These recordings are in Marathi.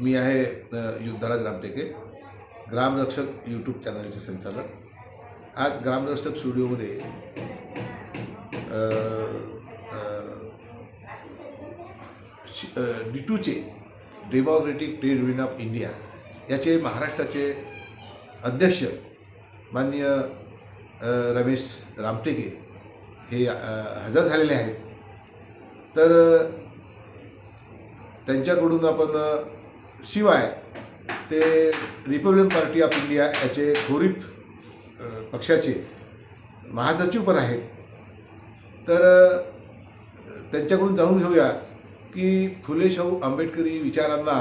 मी आहे युद्धराज रामटेके ग्रामरक्षक यूट्यूब चॅनलचे संचालक. आज ग्रामरक्षक स्टुडिओमध्ये डिटूचे Democratic Trade Union of India याचे महाराष्ट्राचे अध्यक्ष माननीय रमेश रामटेके हे हजर झालेले आहेत. तर त्यांच्याकडून आपण शिवाय ते रिपब्लिकन पार्टी ऑफ इंडिया याचे खोरीप पक्षाचे महासचिव पण आहेत. तर त्यांच्याकडून जाणून घेऊया की फुले शाहू आंबेडकरी विचारांना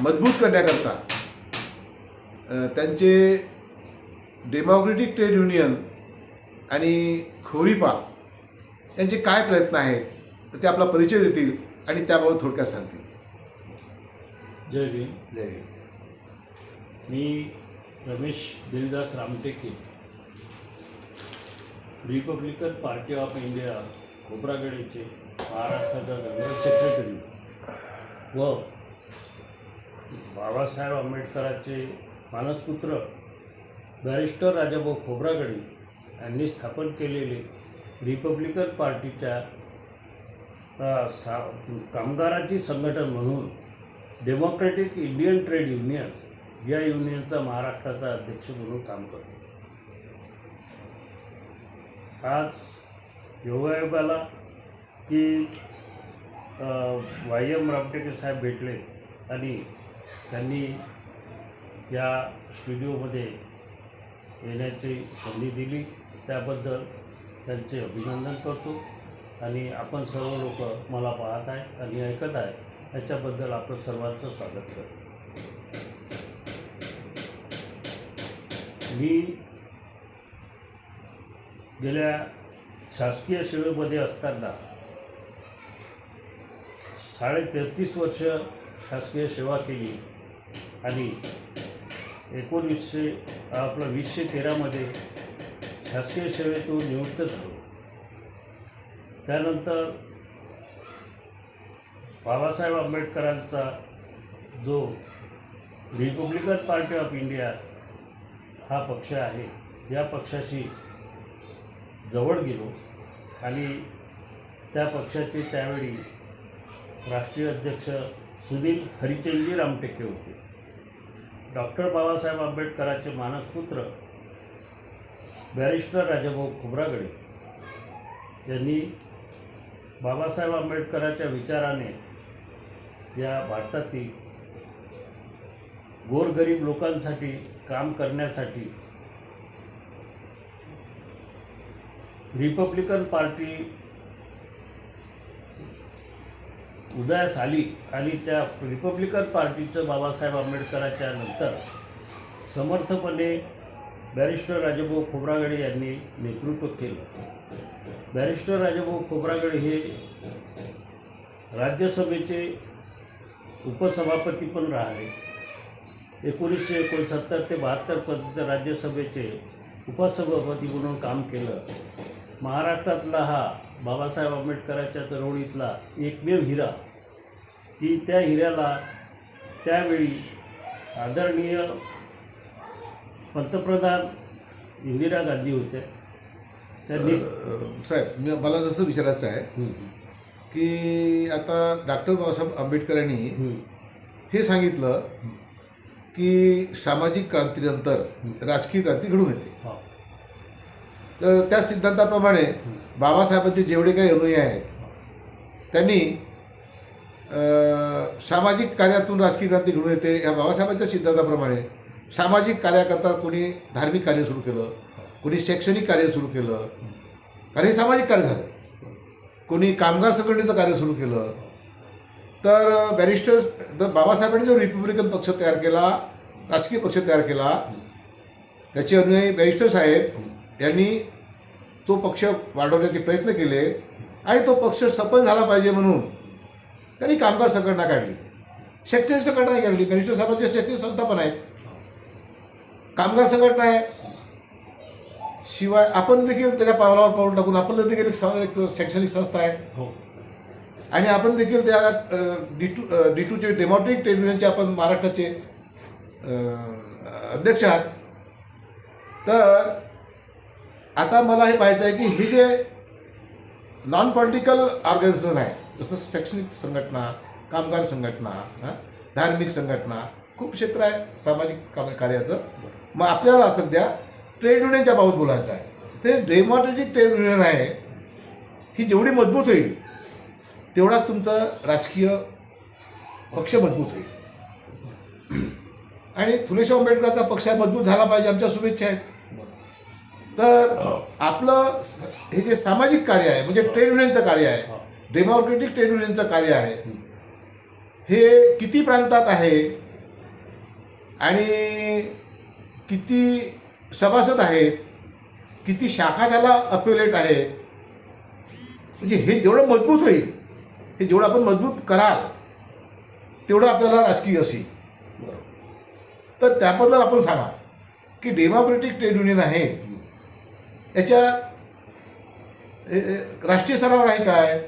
मजबूत करण्याकरता त्यांचे डेमोक्रेटिक ट्रेड युनियन आणि खोरीपा यांचे काय प्रयत्न आहेत ते आपला परिचय देतील आणि त्याबाबत थोडक्यात सांगतील. जय भीम जय हिंद. मी Ramesh Dildas Ramteke Republican Party of India खोब्रागडेचे महाराष्ट्राचा जनरल सेक्रेटरी व बाबासाहेब आंबेडकरांचे मानसपुत्र बॅरिस्टर राजाभाऊ खोब्रागडे यांनी स्थापन केलेले रिपब्लिकन पार्टीच्या सा कामगारांची संघटन म्हणून डेमोक्रेटिक इंडियन ट्रेड युनियन या युनियनचा महाराष्ट्राचा अध्यक्ष म्हणून काम करतो. आज योगायोगाला की वाय एम रामटेके साहेब भेटले आणि त्यांनी या स्टुडिओमध्ये येण्याची संधी दिली. त्याबद्दल त्यांचे अभिनंदन करतो आणि आपण सर्व लोक मला पाहत आहे आणि ऐकत आहे याच्याबद्दल आपण सर्वांचं स्वागत करतो. मी गेल्या शासकीय सेवेमध्ये असताना साडे तेहतीस वर्ष शासकीय सेवा केली आणि एकोणीसशे आपलं वीसशे तेरामध्ये शासकीय सेवेतून निवृत्त झालो. त्यानंतर बाबासाहेब आंबेडकरांचा जो रिपब्लिकन पार्टी ऑफ इंडिया हा पक्ष आहे या पक्षाशी जवळ गेलो आणि त्या पक्षाचे त्यावेळी राष्ट्रीय अध्यक्ष सुनील हरिचंदजी रामटेके होते. डॉक्टर बाबासाहेब आंबेडकरांचे मानसपुत्र बॅरिस्टर राजाभाऊ खोब्रागडे यांनी बाबासाहेब आंबेडकरांच्या विचाराने या भारतातील गोरगरीब लोकांसाठी काम करण्यासाठी रिपब्लिकन पार्टी उदयास आली आणि त्या रिपब्लिकन पार्टीचं बाबासाहेब आंबेडकरांच्या नंतर समर्थपणे बॅरिस्टर राजाभाऊ खोब्रागडे यांनी नेतृत्व केलं. बॅरिस्टर राजाभाऊ खोब्रागडे हे राज्यसभेचे उपसभापती पण राहिले. एकोणीसशे एकोणसत्तर ते बहात्तरपर्यंत राज्यसभेचे उपसभापती म्हणून काम केलं. महाराष्ट्रातला हा बाबासाहेब आंबेडकरांच्या चळवळीतला एकमेव हिरा. की त्या हिऱ्याला त्यावेळी आदरणीय पंतप्रधान इंदिरा गांधी होत्या त्यांनी साहेब मी मला जसं विचारायचं आहे की आता डॉक्टर बाबासाहेब आंबेडकरांनी हं, हे सांगितलं की सामाजिक क्रांतीनंतर राजकीय क्रांती घडून येते. तर त्या सिद्धांताप्रमाणे बाबासाहेबांचे जेवढे काही अनुयायी आहेत त्यांनी सामाजिक कार्यातून राजकीय क्रांती घडून येते. या बाबासाहेबांच्या सिद्धांताप्रमाणे सामाजिक कार्याकरता कोणी धार्मिक कार्य सुरू केलं कोणी शैक्षणिक कार्य सुरू केलं कारण हे सामाजिक कार्य झालं. कोणी कामगार संघटनेचं कार्य सुरू केलं तर बॅरिस्टर तर बाबासाहेबांनी जो रिपब्लिकन पक्ष तयार केला राजकीय पक्ष तयार केला त्याचे अनुयायी बॅरिस्टर साहेब यांनी तो पक्ष वाढवण्याचे प्रयत्न केले आणि तो पक्ष सफल झाला पाहिजे म्हणून त्यांनी कामगार संघटना काढली. शैक्षणिक संघटना काढली. बॅरिस्टर साहेबांच्या शैक्षणिक संस्था पण आहेत. कामगार संघटना आहे. शिवाय आपण देखील त्याच्या पावलावर पाऊल टाकून आपण देखील एक शैक्षणिक संस्था आहे. हो. आणि आपण देखील त्या डी टू डी टूचे डेमोक्रेटिक ट्रेड युनियनचे आपण महाराष्ट्राचे अध्यक्ष आहात. तर आता मला हे पाहायचं आहे की हे जे नॉन पॉलिटिकल ऑर्गनायझेशन आहे जसं शैक्षणिक संघटना कामगार संघटना धार्मिक संघटना खूप क्षेत्र आहे सामाजिक कार्याचं मग आपल्याला सध्या ट्रेड युनियनच्या बाबत बोलायचं आहे. ते डेमोक्रेटिक ट्रेड युनियन आहे. ही जेवढी मजबूत होईल तेवढाच तुमचं राजकीय पक्ष मजबूत होईल. आणि फुलेशाह आंबेडकरचा पक्ष मजबूत झाला पाहिजे आमच्या शुभेच्छा आहेत. तर आपलं स- हे जे सामाजिक कार्य आहे म्हणजे ट्रेड युनियनचं कार्य आहे डेमोक्रेटिक ट्रेड युनियनचं कार्य आहे हे किती प्रांतात आहे आणि किती सभासद आहेत किती शाखा त्याला अप्युलेट आहेत म्हणजे हे जेवढं मजबूत होईल हे जेवढं आपण मजबूत कराल तेवढं आपल्याला राजकीय असेल. तर त्याबद्दल आपण सांगा की डेमोक्रेटिक ट्रेड युनियन आहे याच्या राष्ट्रीय स्तरावर आहे काय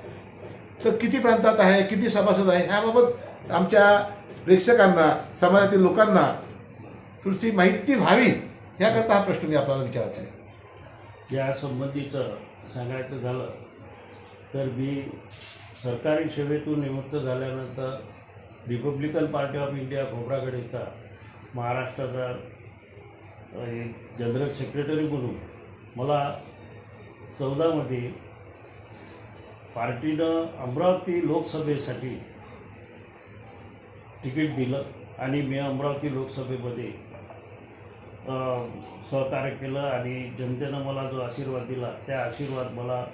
तर किती प्रांतात आहे किती सभासद आहे ह्याबाबत आमच्या प्रेक्षकांना समाजातील लोकांना थोडीशी माहिती व्हावी. याकरता हा प्रश्न मी आपल्याला विचारायचा आहे. या संबंधीचं सांगायचं झालं तर मी सरकारी सेवेतून निवृत्त झाल्यानंतर रिपब्लिकन पार्टी ऑफ इंडिया खोब्रागडेचा महाराष्ट्राचा एक जनरल सेक्रेटरी म्हणून मला चौदामध्ये पार्टीनं अमरावती लोकसभेसाठी तिकीट दिलं आणि मी अमरावती लोकसभेमध्ये सहकार्य केलं आणि जनतेनं मला जो आशीर्वाद दिला त्या आशीर्वाद मला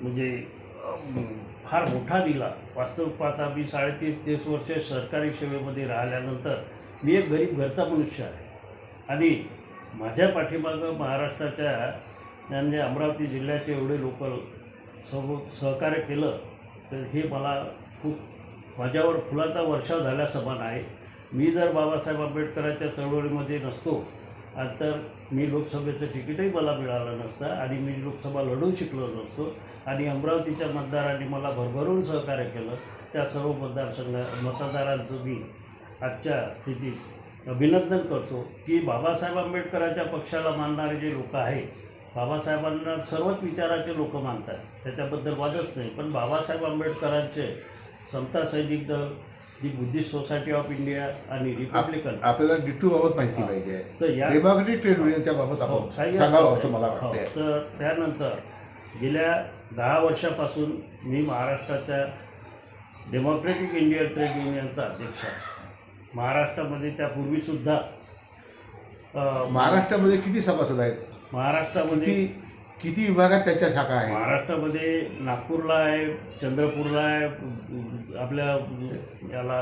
म्हणजे फार मोठा दिला. वास्तविक पाहता मी साडेतीन तीस वर्ष सरकारी सेवेमध्ये राहिल्यानंतर मी एक गरीब घरचा मनुष्य आहे. आणि माझ्या पाठीमागं महाराष्ट्राच्या म्हणजे अमरावती जिल्ह्याचे एवढे लोक सह सहकार्य केलं तर हे मला खूप माझ्यावर फुलाचा वर्षाव झाल्यासमान आहे. मी जर बाबासाहेब आंबेडकरांच्या चळवळीमध्ये नसतो आज तर मी लोकसभेचं तिकीटही मला मिळालं नसतं आणि मी लोकसभा लढू शिकलो नसतो. आणि अमरावतीच्या मतदारांनी मला भरभरून सहकार्य केलं. त्या सर्व मतदारसंघ मतदारांचं मी आजच्या स्थितीत अभिनंदन करतो की बाबासाहेब आंबेडकरांच्या पक्षाला मानणारे जे लोक आहेत बाबासाहेबांना सर्वच विचाराचे लोक मानतात. त्याच्याबद्दल वादच नाही पण बाबासाहेब आंबेडकरांचे Samata Sainik Dal the Buddhist Society of India आणि रिपब्लिकन. आपल्याला डिटू बाबत माहिती पाहिजे. तर या- डेमोक्रेटिक ट्रेड युनियनच्या बाबत हो, आपण सांगावं असं मला. हो, वाटतंय. तर त्यानंतर गेल्या दहा वर्षापासून मी महाराष्ट्राच्या डेमोक्रेटिक इंडियन ट्रेड युनियनचा अध्यक्ष आहे. महाराष्ट्रामध्ये त्यापूर्वीसुद्धा महाराष्ट्रामध्ये किती सभासद आहेत? महाराष्ट्रामध्ये किती विभागात त्याच्या शाखा आहेत? महाराष्ट्रामध्ये नागपूरला आहे चंद्रपूरला आहे आपल्या याला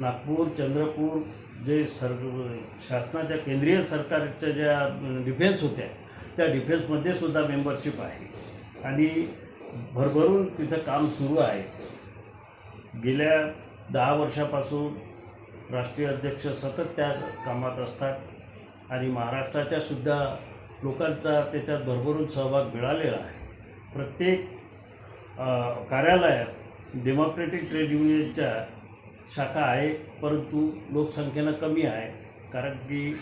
नागपूर चंद्रपूर जे सर शासनाच्या केंद्रीय सरकारच्या ज्या डिफेन्स होत्या त्या डिफेन्समध्ये सुद्धा मेंबरशिप आहे. आणि भरभरून तिथं काम सुरू आहे. गेल्या दहा वर्षापासून राष्ट्रीय अध्यक्ष सतत त्या कामात असतात आणि महाराष्ट्राच्या सुद्धा लोकांचा त्याच्यात भरभरून सहभाग मिळालेला आहे. प्रत्येक कार्यालयात डेमोक्रेटिक ट्रेड युनियनच्या शाखा आहे परंतु लोकसंख्येनं कमी आहे कारण की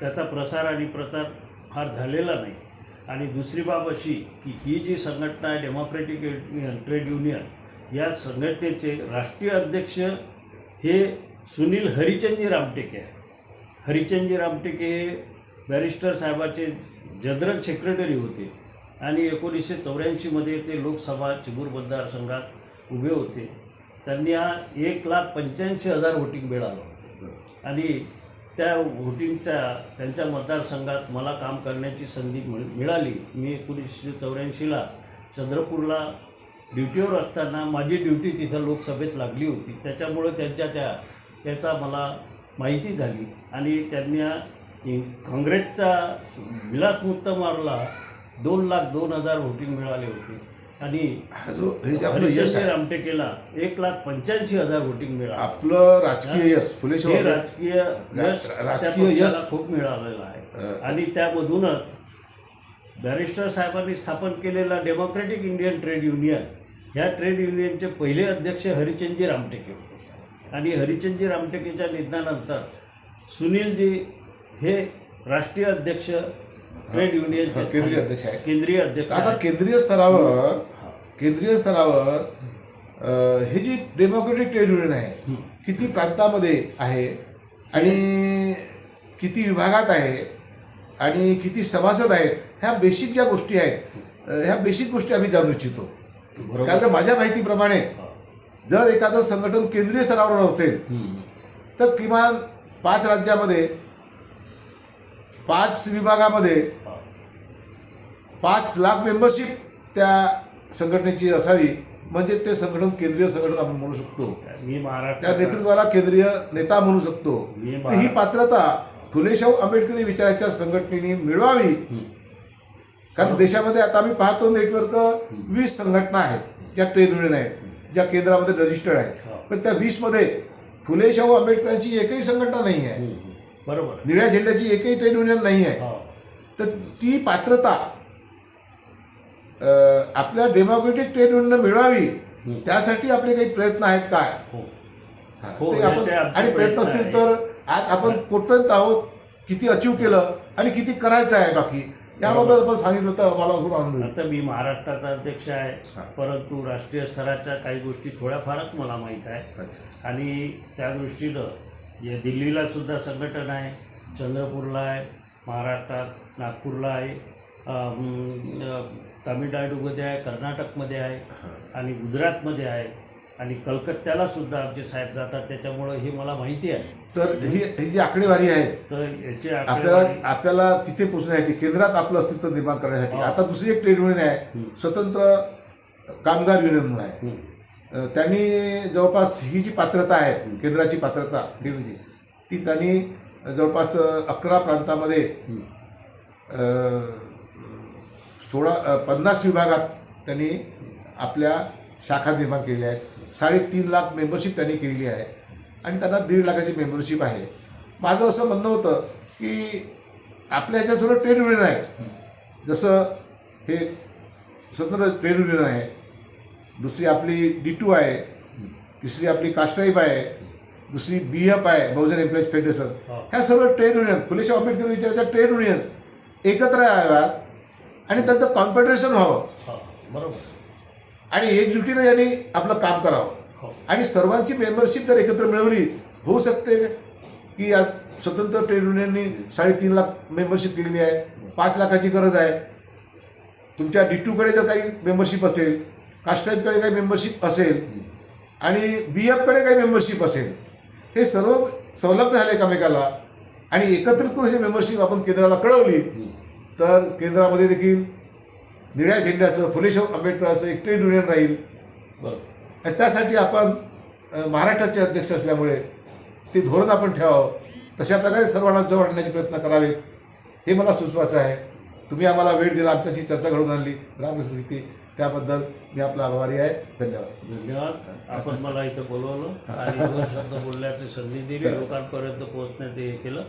त्याचा प्रसार आणि प्रचार फार झालेला नाही. आणि दुसरी बाब अशी की ही जी संघटना आहे डेमोक्रेटिक युनियन ट्रेड युनियन या संघटनेचे राष्ट्रीय अध्यक्ष हे सुनील हरिचंदजी रामटेके आहे हरिचंदजी रामटेके हे बॅरिस्टर साहेबाचे जनरल सेक्रेटरी होते आणि एकोणीसशे चौऱ्याऐंशीमध्ये ते लोकसभा चिमूर मतदारसंघात उभे होते. त्यांनी हा एक लाख पंच्याऐंशी हजार वोटिंग मिळालं. होतं आणि त्या व्होटिंगच्या त्यांच्या मतदारसंघात मला काम करण्याची संधी मिळ मिळाली. मी एकोणीसशे चौऱ्याऐंशीला चंद्रपूरला ड्युटीवर असताना माझी ड्युटी तिथं लोकसभेत लागली होती. त्याच्यामुळं त्यांच्या त्या याचा मला माहिती झाली. आणि त्यांना काँग्रेसचा विलासमुक्त मारला दोन लाख दोन हजार वोटिंग मिळाले होते. आणि रामटेकेला एक लाख पंच्याऐंशी हजार वोटिंग मिळालं. आपलं राजकीय यश फुले हे राजकीय यश राजकीय यश. खूप मिळालेलं आहे. आणि त्यामधूनच बॅरिस्टर साहेबांनी स्थापन केलेला डेमोक्रेटिक इंडियन ट्रेड युनियन ह्या ट्रेड युनियनचे पहिले अध्यक्ष हरिचंदजी रामटेके होते. आणि हरिचंदजी रामटेकेच्या निधनानंतर सुनीलजी हे राष्ट्रीय अध्यक्ष ट्रेड युनियनचे हा, केंद्रीय अध्यक्ष आहे. केंद्रीय अध्यक्ष आता आहेत. केंद्रीय स्तरावर केंद्रीय स्तरावर अ, हे जी डेमोक्रेटिक ट्रेड युनियन आहे किती प्रांतामध्ये आहे आणि किती विभागात आहे आणि किती सभासद आहेत ह्या बेसिक ज्या गोष्टी आहेत अ, ह्या बेसिक गोष्टी आम्ही जाणू इच्छितो बरोबर कारण माझ्या माहितीप्रमाणे. जर एखादं संघटन केंद्रीय स्तरावर असेल. तर किमान पाच राज्यामध्ये पाच विभागामध्ये. पाच लाख मेंबरशिप त्या संघटनेची असावी. म्हणजे ते संघटन केंद्रीय संघटन आपण म्हणू शकतो. मी त्या महाराष्ट्रात नेतृत्वाला केंद्रीय नेता म्हणू शकतो. तर ही पात्रता फुले शाहू आंबेडकरी विचाराच्या संघटनेने मिळवावी. कारण देशामध्ये आता आम्ही पाहतो नेटवर्क वीस संघटना आहेत ज्या ट्रेड युनियन आहेत ज्या केंद्रामध्ये रजिस्टर्ड आहेत. हो. पण त्या वीसमध्ये फुले शाहू आंबेडकरांची एकही संघटना नाही आहे. बरोबर निळ्या झेंड्याची एकही ट्रेड युनियन नाही आहे. हा. तर ती पात्रता आपल्या डेमोक्रेटिक ट्रेड युनियन मिळवावी त्यासाठी आपले काही प्रयत्न आहेत काय? हो. हा, आपण आणि प्रयत्न असतील तर आज आपण कुठपर्यंत आहोत किती अचीव केलं आणि किती करायचं आहे बाकी? याबाबत आपण सांगितलं तर मला खूप आनंद आता मी महाराष्ट्राचा अध्यक्ष. आहे परंतु राष्ट्रीय स्तराच्या काही गोष्टी थोड्याफारच मला माहीत आहे. आणि त्या दृष्टीनं या दिल्लीला सुद्धा संघटन आहे चंद्रपूरला आहे महाराष्ट्रात नागपूरला आहे तामिळनाडूमध्ये आहे कर्नाटकमध्ये आहे आणि गुजरातमध्ये आहे आणि कलकत्त्याला सुद्धा आमचे साहेब जातात त्याच्यामुळं हे मला माहिती आहे तर ही ही जी आकडेवारी आहे तर याची आपल्याला आकडेवारी आपल्याला तिथे पोहोचण्यासाठी केंद्रात आपलं अस्तित्व निर्माण करण्यासाठी हा. आता दुसरी एक ट्रेड युनियन आहे स्वतंत्र कामगार युनियन म्हणून आहे हं. त्यांनी जवळपास ही जी पात्रता आहे केंद्राची पात्रता डीडीची ती त्यांनी जवळपास अकरा प्रांतामध्ये सोळा पन्नास विभागात त्यांनी आपल्या शाखा निर्माण केलेल्या आहेत. साडेतीन लाख मेंबरशिप त्यांनी केलेली आहे. आणि त्यांना दीड लाखाची मेंबरशिप आहे. माझं असं म्हणणं होतं की आपल्या ह्याच्यासोबत ट्रेड युनियन आहेत जसं हे स्वतंत्र ट्रेड युनियन आहे. दुसरी आपली डी टू आहे. तिसरी आपली कास्टाईप आहे. दुसरी बी एफ आहे बहुजन एम्प्लॉईज फेडरेशन. हा. ह्या सर्व ट्रेड युनियन फुलेशाह आंबेडकर विचाराच्या ट्रेड युनियन्स एकत्र याव्यात आणि त्यांचं कॉन्फेडरेशन व्हावं. बरोबर. आणि एकजुटीनं यांनी आपलं काम करावं. हो. आणि सर्वांची मेंबरशिप जर एकत्र मिळवली होऊ शकते की या स्वतंत्र ट्रेड युनियननी साडेतीन लाख मेंबरशिप केलेली आहे. पाच लाखाची गरज आहे. तुमच्या डी टूकडे जर काही मेंबरशिप असेल कास्टाईपकडे काही मेंबरशिप असेल आणि बी एफकडे काही मेंबरशिप असेल हे सर्व संलग्न झाले एकमेकाला आणि एकत्रित करून हे मेंबरशिप आपण केंद्राला कळवली तर केंद्रामध्ये देखील निळ्या झेंड्याचं फुलेशाह आंबेडकरांचं एक ट्रेड युनियन राहील. बरोबर आणि त्यासाठी आपण महाराष्ट्राचे अध्यक्ष असल्यामुळे ते धोरण आपण ठेवावं. तशा प्रकारे सर्वांना जवळ आणण्याचे प्रयत्न करावेत हे मला सुचवायचं आहे. तुम्ही आम्हाला वेळ दिला आमच्याशी चर्चा घडवून आणली. रामकृष्ण त्याबद्दल मी आपला आभारी आहे. धन्यवाद. धन्यवाद. आपण मला इथं बोलवलं आणि दोन शब्द बोलण्याची संधी दिली. लोकांपर्यंत पोहोचण्यात हे केलं.